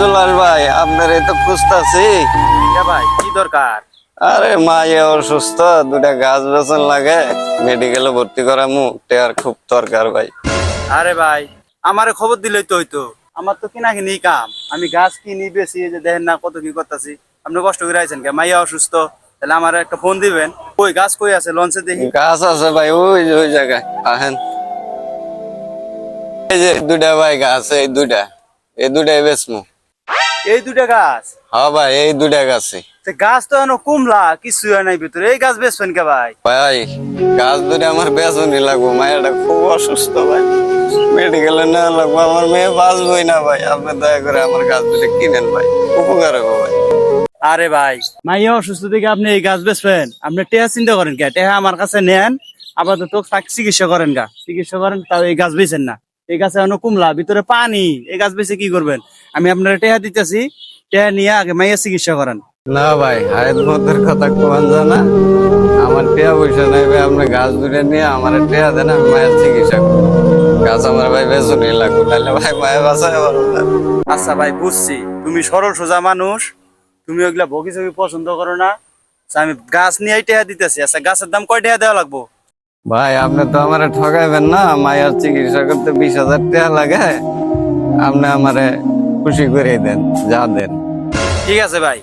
জুলাল ভাই আপনার তো খুঁজতাছি। ভাই কি দরকার? আরে মা অসুস্থ দুটা গাছ বেসন লাগে। মেডিকেলে ভর্তি করা মু টেয়ার খুব দরকার ভাই। আরে ভাই আমারে খবর দিলেই তো হইতো। আমার তো কিনা কিনি কাম। আমি গাছ কিনি বেশি যে দেখেন না কত কি করতেছি। আপনি কষ্ট করে আইছেন কে মাইয়া অসুস্থ তাহলে আমার একটা ফোন দিবেন। ওই গাছ কই আছে? লঞ্চে দেখি। গাছ আছে ভাই ওই ওই জায়গায়। আহেন। এই যে দুটা ভাই গাছ এই দুটা এই দুটাই বেসমু এই দুটা গাছ? হ্যাঁ ভাই এই দুটা গাছে গাছ তো এখনও কুমলা কিছু নাই ভিতরে। এই গাছ বেচবেন কে ভাই? ভাই গাছ দুটা আমার বেসনই লাগবো। মায়েরটা খুব অসুস্থ ভাই। মেডিকেলে না লাগবো। আমার মেয়ে বাঁচবই না ভাই। আপনি দয়া করে আমার গাছ দুটা কিনেন ভাই। উপকার হবে ভাই। আরে ভাই মাইয়া অসুস্থ থেকে আপনি এই গাছ বেচবেন? আপনি টেহা চিন্তা করেন কে? টেহা আমার কাছে নেন। আপাতত তাকে চিকিৎসা করেন গা। চিকিৎসা করেন তাও এই গাছ বেচেন না। এই গাছে এখনও কুমলা ভিতরে পানি। এই গাছ বেছে কি করবেন? আমি আপনার টেহা দিতেছি টেহা নিয়ে আগে মাইয়া চিকিৎসা করেন। না ভাই হায়াত মতের কথা কোয়ান জানা আমার টেয়া পয়সা নাই ভাই আপনি গাছ দুটা নিয়ে আমার টেয়া দেন আমি মায়ের চিকিৎসা করব। গাছ আমার ভাই বেসনই লাগবে তাহলে ভাই মায়ের বাসায় আচ্ছা ভাই বুঝছি। তুমি সরল সোজা মানুষ তুমি ওইগুলা বগি চগি পছন্দ করো না। আচ্ছা, আমি গাছ নিয়ে টেহা দিতেছি। আচ্ছা গাছের দাম কয় টেহা দেওয়া লাগবো? ভাই আপনি তো আমার ঠকাইবেন না মায়ের চিকিৎসা করতে বিশ হাজার টাকা লাগে। আপনি আমারে খুশি করে দেন যা দেন। ঠিক আছে ভাই।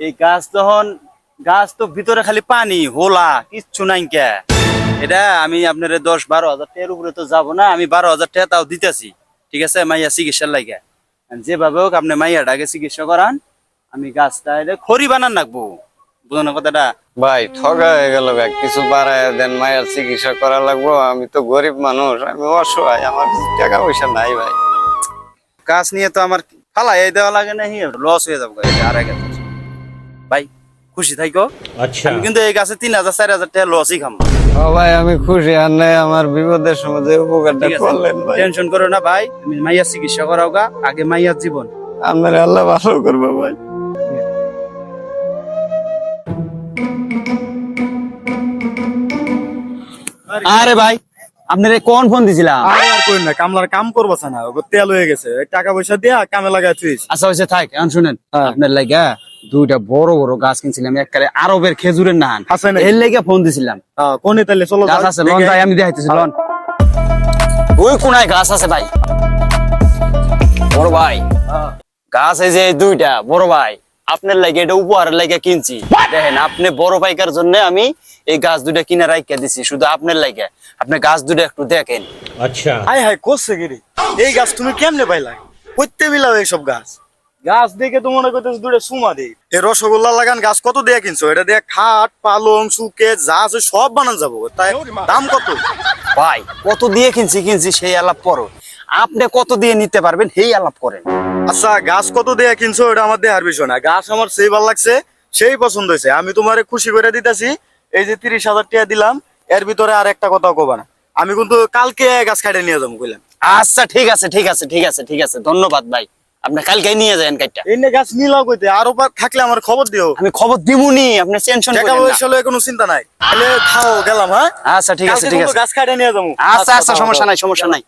এই গাছ তখন গাছ তো ভিতরে খালি পানি হোলা কিচ্ছু নাই কে। এটা আমি আপনার দশ বারো হাজার টাকার উপরে তো যাব না আমি বারো হাজার টাকা তাও দিতেছি। ঠিক আছে মাইয়া চিকিৎসার লাগে যেভাবে হোক আপনি মাইয়াটাকে চিকিৎসা করান আমি গাছটা এটা খড়ি বানান রাখব। বুঝো না কথাটা? ভাই ঠকা হয়ে গেল ভাই কিছু বাড়ায় দেন মায়ের চিকিৎসা করা লাগবো। আমি তো গরিব মানুষ আমি অসহায় আমার টাকা পয়সা নাই ভাই। গাছ নিয়ে তো আমার ফালাই দেওয়া লাগে না লস হয়ে যাব আর এক ভাই খুশি থাকো আচ্ছা। আমি কিন্তু এই গাছে তিন হাজার চার হাজার টাকা লসই খাম। ও ভাই আমি খুশি আর নাই আমার বিপদের সময় যে উপকারটা করলেন ভাই। টেনশন করো না ভাই তুমি মাইয়ার চিকিৎসা করাও গা আগে মাইয়ার জীবন। আপনার আল্লাহ ভালো করবে ভাই। আরে ভাই আপনার কোন ফোন দিছিলাম? আরে আর করেন না কামলার কাম করব না তেল হয়ে গেছে টাকা পয়সা দিয়া কামে লাগাই তুই আচ্ছা হয়েছে থাক এখন শুনেন আপনার লাগা দুইটা বড় বড় গাছ কিনছিলাম এককালে আরবের খেজুরের নাহান? এর লেগে ফোন দিছিলাম। কোনে তাহলে চলো গাছ আছে লন ভাই আমি দেখাইতেছি লন। ওই কোনায় গাছ আছে ভাই। বড় ভাই। গাছ এই যে দুইটা বড় ভাই। আপনার লাগে এটা উপহারের লাগে কিনছি। দেখেন আপনি বড় ভাইকার জন্য আমি এই গাছ দুটা কিনে রাখিয়া দিছি শুধু আপনার লাগে। আপনি গাছ দুটা একটু দেখেন। আচ্ছা। হাই হাই কোসে গিরি এই গাছ তুমি কেমনে পাইলা? কইতে মিলাও এইসব গাছ। গাছ দেখে তো মনে করতেছ দূরে সুমা দে। এ রসগোল্লা লাগান গাছ কত দিয়ে কিনছো? এটা দিয়ে খাট পালং সুকে যা আছে সব বানান যাব। তাই দাম কত? ভাই কত দিয়ে কিনছি কিনছি সেই আলাপ করো। আপনি কত দিয়ে নিতে পারবেন সেই আলাপ করেন। আচ্ছা গাছ কত দিয়ে কিনছো? এটা আমার দেহার বিষয় না। গাছ আমার সেই ভালো লাগছে সেই পছন্দ হয়েছে। আমি তোমার খুশি করে দিতেছি এই যে তিরিশ হাজার টাকা দিলাম এর ভিতরে আর একটা কথা কবা না। আমি কিন্তু কালকে গাছ কাটে নিয়ে যাব কইলাম। আচ্ছা ঠিক আছে ঠিক আছে ঠিক আছে ঠিক আছে। ধন্যবাদ ভাই। আপনি কালকে নিয়ে যাবেন কাইটা এই নিয়ে গাছ মিলাও কইতে আরও বার থাকলে আমার খবর দিও। আমি খবর দিমুনি আপনি টেনশন টাকা পয়সা লয়ে কোনো চিন্তা নাই। তাহলে খাও গেলাম হ্যাঁ? আচ্ছা ঠিক আছে ঠিক আছে। গাছ কাটে নিয়ে যাব। আচ্ছা আচ্ছা সমস্যা নাই সমস্যা নাই।